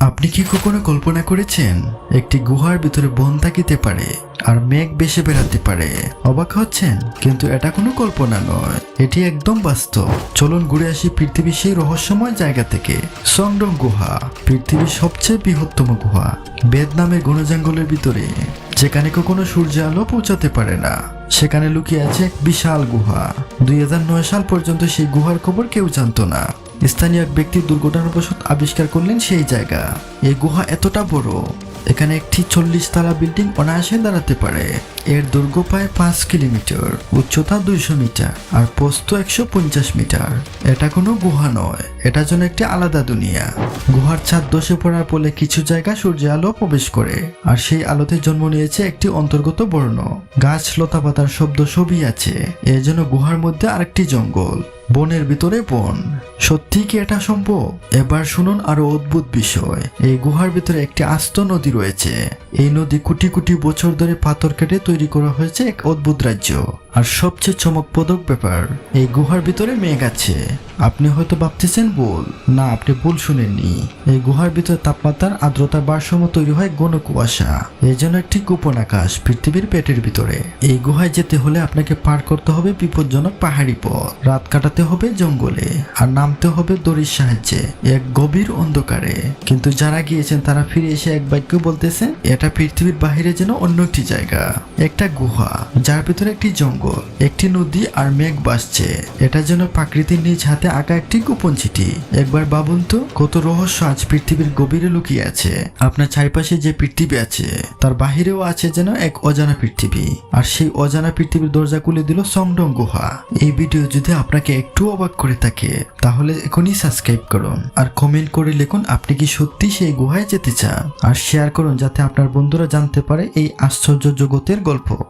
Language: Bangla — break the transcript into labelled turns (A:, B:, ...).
A: আপনি কি কখনো কল্পনা করেছেন একটি গুহার ভিতরে বন থাকিতে পারে আর মেঘ বেশে বেড়াতে পারে? অবাক হচ্ছেন? কিন্তু এটা কোনো কল্পনা নয়। এটি একদম বাস্তব। চলুন ঘুরে আসি পৃথিবীর সেই রহস্যময় জায়গা থেকে। সংডং গুহা। পৃথিবীর সবচেয়ে বৃহত্তম গুহা। বেদ নামের ঘন জঙ্গলের ভিতরে, যেখানে কখনো সূর্য আলো পৌঁছাতে পারে না। সেখানে লুকিয়ে আছে এক বিশাল গুহা। দুই হাজার নয় সাল পর্যন্ত সেই গুহার খবর কেউ জানতো না। স্থানীয় এক ব্যক্তি দুর্ঘটনাবশত আবিষ্কার করলেন সেই জায়গা। এই গুহা এতটা বড়, এখানে একটি চল্লিশ তালা বিল্ডিং অনায়াসে দাঁড়াতে পারে। এর দৈর্ঘ্য প্রায় পাঁচ কিলোমিটার, উচ্চতা দুইশো মিটার, আর প্রস্থ একশো পঞ্চাশ মিটার। এটা কোনো গুহা নয় এটা যেন একটি আলাদা দুনিয়া। গুহার ছাদ দশে পড়ার ফলে কিছু জায়গা সূর্য আলো প্রবেশ করে, আর সেই আলোতে জন্ম নিয়েছে একটি অন্তর্গত বর্ণ। গাছ, লতা পাতার শব্দ সবই আছে, এর জন্য গুহার মধ্যে আরেকটি জঙ্গল। বনের ভিতরে বন। সত্যি কি এটা সম্ভব? এবার শুনুন আরও অদ্ভুত বিষয়। এই গুহার ভিতরে একটি আস্ত নদী রয়েছে। এই নদী কোটি কোটি বছর ধরে পাথর কেটে তৈরি করা হয়েছে এক অদ্ভুত রাজ্য। আর সবচেয়ে চমকপ্রদক ব্যাপার, এই গুহার ভিতরে মেঘ আছে। আপনি হয়তো ভাবতেছেন, ভুল। না, আপনি ভুল শুনেননি। এই গুহার ভিতরে তাপমাত্রার আর্দ্রতার ভারসাম্য তৈরি হয় ঘন কুয়াশা। এই জন্য একটি গোপন আকাশ পৃথিবীর পেটের ভিতরে। এই গুহায় যেতে হলে আপনাকে পার করতে হবে বিপজ্জনক পাহাড়ি পথ। রাত কাটাতে হবে জঙ্গলে আর নামতে হবে দড়ির সাহায্যে। এক গভীর অন্ধকারে। কিন্তু যারা গিয়েছেন, তারা ফিরে এসে এক বাক্য বলতেছেন, এটা পৃথিবীর বাহিরে যেন অন্য একটি জায়গা। একটা গুহা, যার ভিতরে একটি জঙ্গল, একটি নদী আর মেঘ বাসছে। এটা যেন প্রাকৃতির নিজ হাতে আঁকা একটি গোপন চিঠি। একবার ভাবুন তো, কত রহস্য আজ পৃথিবীর গভীরে লুকিয়ে আছে। আপনার চারিপাশে যে পৃথিবী আছে, তার বাহিরেও আছে যেন এক অজানা পৃথিবী। আর সেই অজানা পৃথিবীর দরজা খুলে দিল সংডং গুহা। এই ভিডিও যদি আপনাকে একটু অবাক করে থাকে তাহলে এখনই সাবস্ক্রাইব করুন আর কমেন্ট করে লিখুন আপনি কি সত্যি সেই গুহায় যেতে চান। আর শেয়ার করুন যাতে আপনার বন্ধুরা জানতে পারে এই আশ্চর্য জগতের গল্প।